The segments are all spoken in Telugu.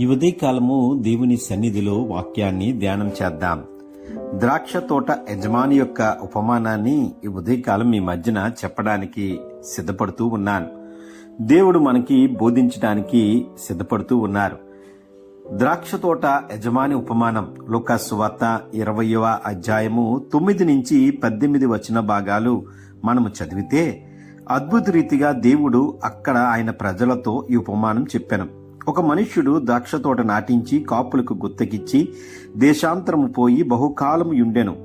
ఈ ఉదయకాలము దేవుని సన్నిధిలో వాక్యాన్ని ధ్యానం చేద్దాం. ద్రాక్ష తోట యజమాని యొక్క ఉపమానాన్ని ఈ ఉదయకాలం మీ మధ్యన చెప్పడానికి సిద్ధపడుతూ ఉన్నాను. దేవుడు మనకి బోధించడానికి సిద్ధపడుతూ ఉన్నారు. ద్రాక్ష తోట యజమాని ఉపమానం లుకాసు వార్త ఇరవయవ అధ్యాయము తొమ్మిది నుంచి పద్దెనిమిది వచ్చిన భాగాలు మనము చదివితే అద్భుత రీతిగా దేవుడు అక్కడ ఆయన ప్రజలతో ఈ ఉపమానం చెప్పాను. ఒక మనుష్యుడు ద్రాక్ష తోట నాటించి కాపులకు గుత్తకిచ్చి దేశాంతరము పోయి బహుకాలం యుండెను.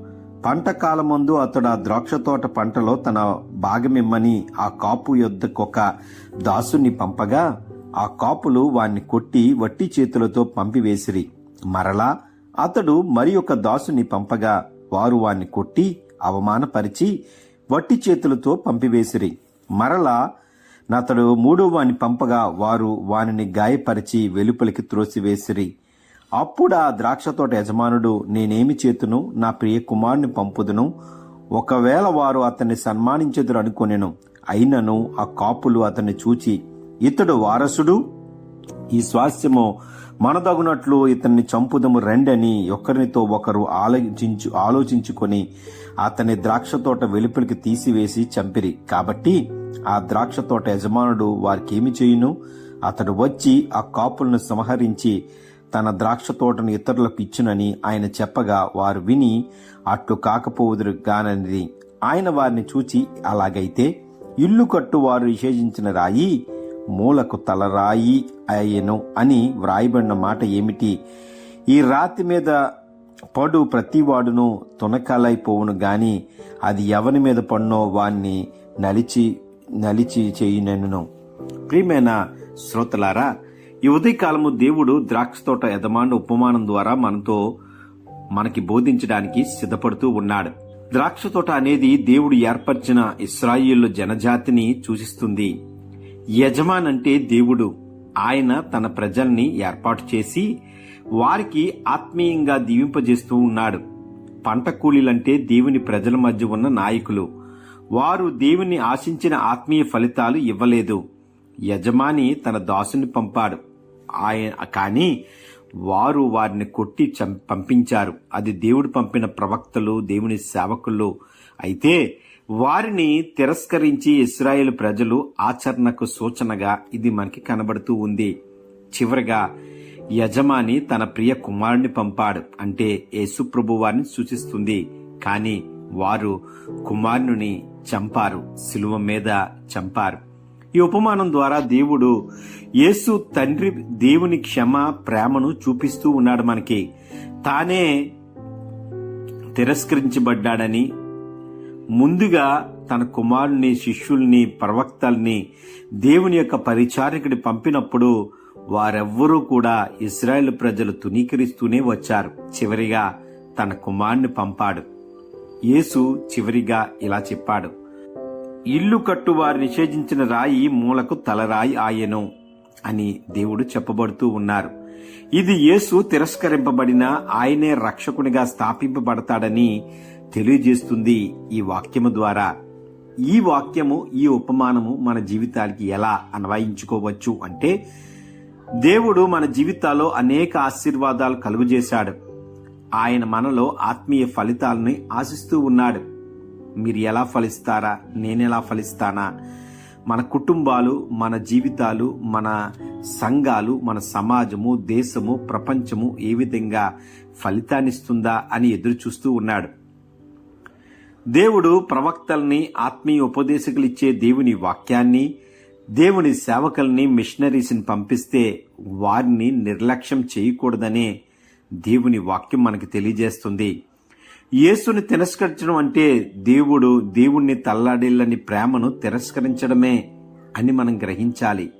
పంట కాలమందు అతడు ఆ ద్రాక్ష తోట పంటలో తన భాగమిమ్మని ఆ కాపు యొద్దకొక దాసుని పంపగా ఆ కాపులు వాణ్ణి కొట్టి వట్టి చేతులతో పంపివేసిరి. మరలా అతడు మరి ఒక దాసుని పంపగా వారు వాణ్ణి కొట్టి అవమానపరిచి వట్టి చేతులతో పంపివేసిరి. మరలా నతడు మూడో వాని పంపగా వారు వానిని గాయపరిచి వెలుపలికి త్రోసివేసిరి. అప్పుడు ఆ ద్రాక్ష తోట యజమానుడు నేనేమి చేతును? నా ప్రియ కుమారుని పంపుదును. ఒకవేళ వారు అతన్ని సన్మానించదురు అనుకొనెను. అయినను ఆ కాపులు అతన్ని చూచి ఇతడు వారసుడు? ఈ స్వాస్థ్యము మనదగునట్లు ఇతన్ని చంపుదము రెండని ఒకరినితో ఒకరు ఆలోచించు ఆలోచించుకొని అతని ద్రాక్ష తోట వెలుపలికి తీసివేసి చంపిరి. కాబట్టి ఆ ద్రాక్ష తోట యజమానుడు వారికేమి చేయును? అతడు వచ్చి ఆ కాపులను సంహరించి తన ద్రాక్ష తోటను ఇతరులకు ఇచ్చునని ఆయన చెప్పగా వారు విని అట్లు కాకపోవుదురు గానని ఆయన వారిని చూచి అలాగైతే ఇల్లు కట్టు వారు నిషేధించిన రాయి మూలకు తలరాయి అయ్యను అని వ్రాయబడిన మాట ఏమిటి? ఈ రాతి మీద పడు ప్రతివాడును తునకాలైపోవును గాని అది ఎవరి మీద పడినో వాణ్ణి నలిచి నలిచి చేయినను ప్రియమైన శ్రోతలారా ఈ ఉదయకాలము దేవుడు ద్రాక్ష తోట యజమాను ఉపమానం ద్వారా మనతో మనకి బోధించడానికి సిద్ధపడుతూ ఉన్నాడు. ద్రాక్ష తోట అనేది దేవుడు ఏర్పరిచిన ఇస్రాయిల్ జనజాతిని సూచిస్తుంది. యజమాన్ అంటే దేవుడు. ఆయన తన ప్రజల్ని ఏర్పాటు చేసి వారికి ఆత్మీయంగా దీవింపజేస్తూ ఉన్నాడు. పంట కూలీలంటే దేవుని ప్రజల మధ్య ఉన్న నాయకులు. వారు దేవుని ఆశించిన ఆత్మీయ ఫలితాలు ఇవ్వలేదు. యజమాని తన దాసుని పంపాడు. ఆయన కానీ వారు వారిని కొట్టి చం- పంపించారు. అది దేవుడు పంపిన ప్రవక్తలు దేవుని సేవకులు. అయితే వారిని తిరస్కరించి ఇస్రాయేల్ ప్రజలు ఆచరణకు సూచనగా ఇది మనకి కనబడుతూ ఉంది. చివరగా యజమాని తన ప్రియ కుమారుని పంపాడు. అంటే యేసుప్రభు వారిని సూచిస్తుంది. కానీ వారు కుమారుని చంపారు శిలువ మీద చంపారు. ఈ ఉపమానం ద్వారా దేవుడు యేసు తండ్రి దేవుని క్షమ ప్రేమను చూపిస్తూ ఉన్నాడు మనకి. తానే తిరస్కరించబడ్డాడని ముందుగా తన కుమారుని శిష్యుల్ని ప్రవక్తల్ని దేవుని యొక్క పరిచారకుడి పంపినప్పుడు వారెవ్వరూ కూడా ఇస్రాయేల్ ప్రజలు తునీకరిస్తూనే వచ్చారు. చివరిగా తన కుమారుని పంపాడు. యేసు చివరిగా ఇలా చెప్పాడు. ఇల్లు కట్టు వారు నిషేధించిన రాయి మూలకు తలరాయి ఆయను అని దేవుడు చెప్పబడుతూ ఉన్నారు. ఇది యేసు తిరస్కరింపబడిన ఆయనే రక్షకునిగా స్థాపింపబడతాడని తెలియజేస్తుంది ఈ వాక్యము ద్వారా. ఈ వాక్యము ఈ ఉపమానము మన జీవితాలకి ఎలా అన్వయించుకోవచ్చు అంటే దేవుడు మన జీవితాల్లో అనేక ఆశీర్వాదాలు కలుగజేశాడు. ఆయన మనలో ఆత్మీయ ఫలితాలని ఆశిస్తూ ఉన్నాడు. మీరు ఎలా ఫలిస్తారా? నేనెలా ఫలిస్తానా? మన కుటుంబాలు మన జీవితాలు మన సంఘాలు మన సమాజము దేశము ప్రపంచము ఏ విధంగా ఫలితాన్నిస్తుందా అని ఎదురు చూస్తూ ఉన్నాడు. దేవుడు ప్రవక్తల్ని ఆత్మీయ ఉపదేశకులు ఇచ్చే దేవుని వాక్యాన్ని దేవుని సేవకుల్ని మిషనరీస్ని పంపిస్తే వారిని నిర్లక్ష్యం చేయకూడదనే దేవుని వాక్యం మనకి తెలియజేస్తుంది. యేసుని తిరస్కరించడం అంటే దేవుడు దేవుణ్ణి తల్లాడిల్లని ప్రేమను తిరస్కరించడమే అని మనం గ్రహించాలి.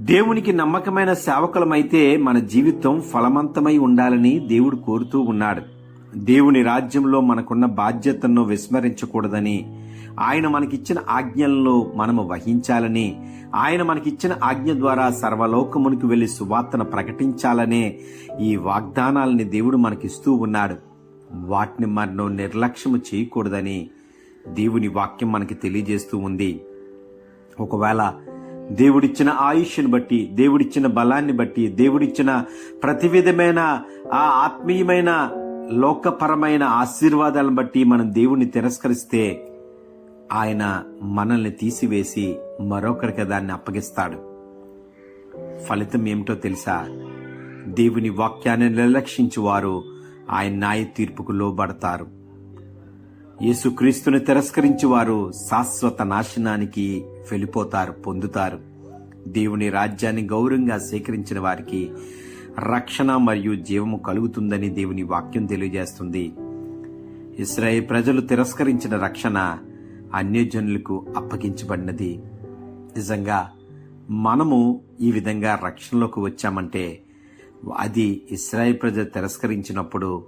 దేవునికి నమ్మకమైన సేవకులమైతే మన జీవితం ఫలవంతమై ఉండాలని దేవుడు కోరుతూ ఉన్నాడు. దేవుని రాజ్యంలో మనకున్న బాధ్యతను విస్మరించకూడదని ఆయన మనకిచ్చిన ఆజ్ఞల్లో మనము వహించాలని ఆయన మనకిచ్చిన ఆజ్ఞ ద్వారా సర్వలోకమునికి వెళ్ళి సువార్తను ప్రకటించాలనే ఈ వాగ్దానాలని దేవుడు మనకిస్తూ ఉన్నాడు. వాటిని మనం నిర్లక్ష్యము చేయకూడదని దేవుని వాక్యం మనకి తెలియజేస్తూ ఉంది. ఒకవేళ దేవుడిచ్చిన ఆయుష్ని బట్టి దేవుడిచ్చిన బలాన్ని బట్టి దేవుడిచ్చిన ప్రతి విధమైన ఆ ఆత్మీయమైన లోకపరమైన ఆశీర్వాదాలను బట్టి మనం దేవుణ్ణి తిరస్కరిస్తే ఆయన మనల్ని తీసివేసి మరొకరికి దాన్ని అప్పగిస్తాడు. ఫలితం ఏమిటో తెలుసా? దేవుని వాక్యాన్ని నిర్లక్షించి వారు ఆయన న్యాయ తీర్పుకు లోబడతారు. యేసుక్రీస్తుని తిరస్కరించి వారు శాశ్వత నాశనానికి వెళ్ళిపోతారు పొందుతారు. దేవుని రాజ్యాన్ని గౌరవంగా స్వీకరించిన వారికి రక్షణ మరియు జీవము కలుగుతుందని దేవుని వాక్యం తెలియజేస్తుంది. ఇస్రాయేల్ ప్రజలు తిరస్కరించిన రక్షణ అన్యజనులకు అప్పగించబడినది. నిజంగా మనము ఈ విధంగా రక్షణలోకి వచ్చామంటే అది ఇస్రాయేల్ ప్రజలు తిరస్కరించినప్పుడు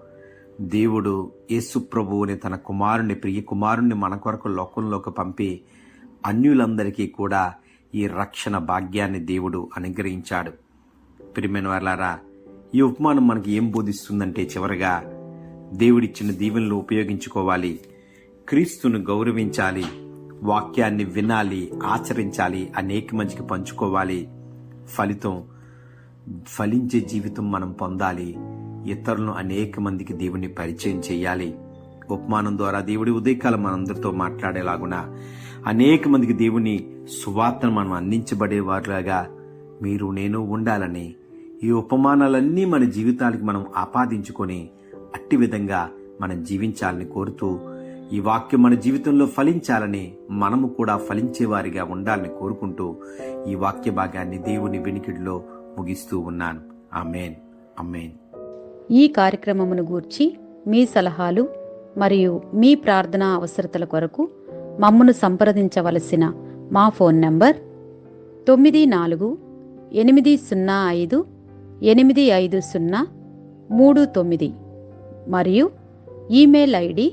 దేవుడు యేసు ప్రభువుని తన కుమారుని ప్రియ కుమారుణ్ణి మన కొరకు లోకంలోకి పంపి అన్యులందరికీ కూడా ఈ రక్షణ భాగ్యాన్ని దేవుడు అనుగ్రహించాడు. ప్రియమైన వాళ్ళారా ఈ ఉపమానం మనకి ఏం బోధిస్తుందంటే చివరగా దేవుడిచ్చిన దీవెనలు ఉపయోగించుకోవాలి. క్రీస్తును గౌరవించాలి వాక్యాన్ని వినాలి ఆచరించాలి అనేక మందికి పంచుకోవాలి. ఫలితం ఫలించే జీవితం మనం పొందాలి. ఇతరులను అనేక మందికి దేవుని పరిచయం చేయాలి. ఉపమానం ద్వారా దేవుడి ఉదయకాలం మనందరితో మాట్లాడేలాగున అనేక మందికి దేవుని సువార్తను మనం అందించబడే వారిలాగా మీరు నేను ఉండాలని ఈ ఉపమానాలన్నీ మన జీవితానికి మనం ఆపాదించుకొని అట్టి విధంగా మనం జీవించాలని కోరుతూ ఈ వాక్యం మన జీవితంలో ఫలించాలని మనము కూడా ఫలించేవారిగా ఉండాలని కోరుకుంటూ ఈ వాక్య భాగాన్ని దేవుని వెనికిడిలో ముగిస్తూ ఉన్నాను. అమేన్ అమేన్ ఈ కార్యక్రమమును గూర్చి మీ సలహాలు మరియు మీ ప్రార్థనా అవసరతల కొరకు మమ్మను సంప్రదించవలసిన మా ఫోన్ నంబర్ తొమ్మిది నాలుగు ఎనిమిది సున్నా ఐదు ఎనిమిది ఐదు సున్నా మూడు తొమ్మిది మరియు email ID